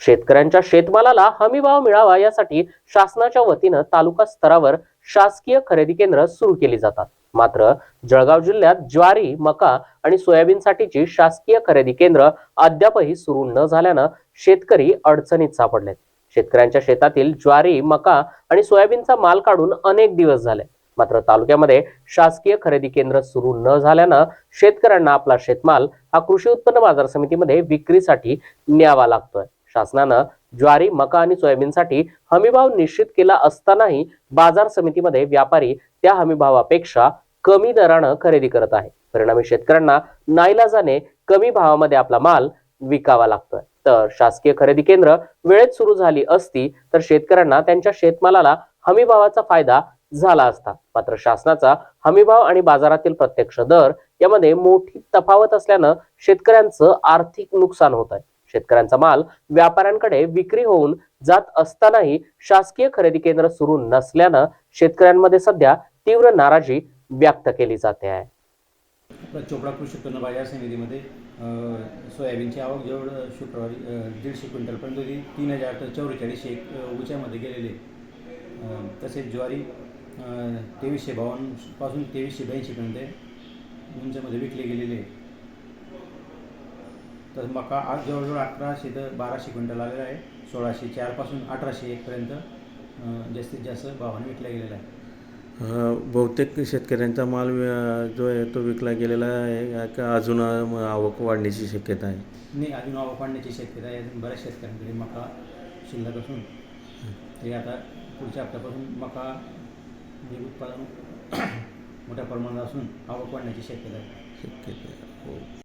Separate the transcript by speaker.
Speaker 1: शेतकऱ्यांच्या शेतमालाला हमीभाव मिळावा यासाठी शासनाच्या वतीनं तालुका स्तरावर शासकीय खरेदी केंद्र सुरू केली जातात. मात्र जळगाव जिल्ह्यात ज्वारी मका आणि सोयाबीनसाठीची शासकीय खरेदी केंद्र अद्यापही सुरू न झाल्यानं शेतकरी अडचणीत सापडलेत. शेतकऱ्यांच्या शेतातील ज्वारी मका आणि सोयाबीनचा माल काढून अनेक दिवस झाले. मात्र तालुक्यामध्ये शासकीय खरेदी केंद्र सुरू न झाल्यानं शेतकऱ्यांना आपला शेतमाल हा कृषी उत्पन्न बाजार समितीमध्ये विक्रीसाठी न्यावा लागतोय. शासनानं ज्वारी मका आणि सोयाबीनसाठी हमीभाव निश्चित केला असतानाही बाजार समितीमध्ये व्यापारी त्या हमीभावापेक्षा कमी दरानं खरेदी करत आहे परिणामी शेतकऱ्यांना नाईलाजाने कमी भावामध्ये आपला माल विकावा लागतोय. तर शासकीय खरेदी केंद्र वेळेत सुरू झाली असती तर शेतकऱ्यांना त्यांच्या शेतमालाला हमीभावाचा फायदा झाला असता. मात्र शासनाचा हमीभाव आणि बाजारातील प्रत्यक्ष दर यामध्ये मोठी तफावत असल्यानं शेतकऱ्यांचं आर्थिक नुकसान होत आहे शेतकऱ्यांचा माल व्यापाऱ्यांकडे विक्री होऊन जात असतानाही शासकीय खरेदी केंद्र सुरू नसल्यानं शेतकऱ्यांमध्ये सध्या तीव्र नाराजी व्यक्त केली जाते आहे.
Speaker 2: चोपडा कृषी उत्पन्न बाजार समितीमध्ये सोयाबीनची आवक जवळ शुक्रवारी दीडशे दीडशे क्विंटलपर्यंत होती तीन हजार चौवेचाळीसशे एक उच्यामध्ये गेलेले. तसेच ज्वारी तेवीसशे तेवीसशे बावन्नपासून तेवीसशे ब्याऐंशीपर्यंत उंचमध्ये विकले गेलेले. तर मका आज जवळजवळ अकराशे ते बाराशे क्विंटल आलेला आहे. सोळाशे चारपासून अठराशे एकपर्यंत जास्तीत जास्त भावाने विकला गेलेला आहे.
Speaker 3: बहुतेक शेतकऱ्यांचा माल जो आहे तो विकला गेलेला आहे. का अजून आवक वाढण्याची शक्यता आहे.
Speaker 2: नाही अजून आवक वाढण्याची शक्यता आहे. अजून बऱ्याच शेतकऱ्यांकडे मका शिल्लक असून ते आता पुढच्या हप्त्यापासून मका उत्पादन मोठ्या प्रमाणात असून आवक वाढण्याची शक्यता आहे.
Speaker 3: शक्यता आहे. हो.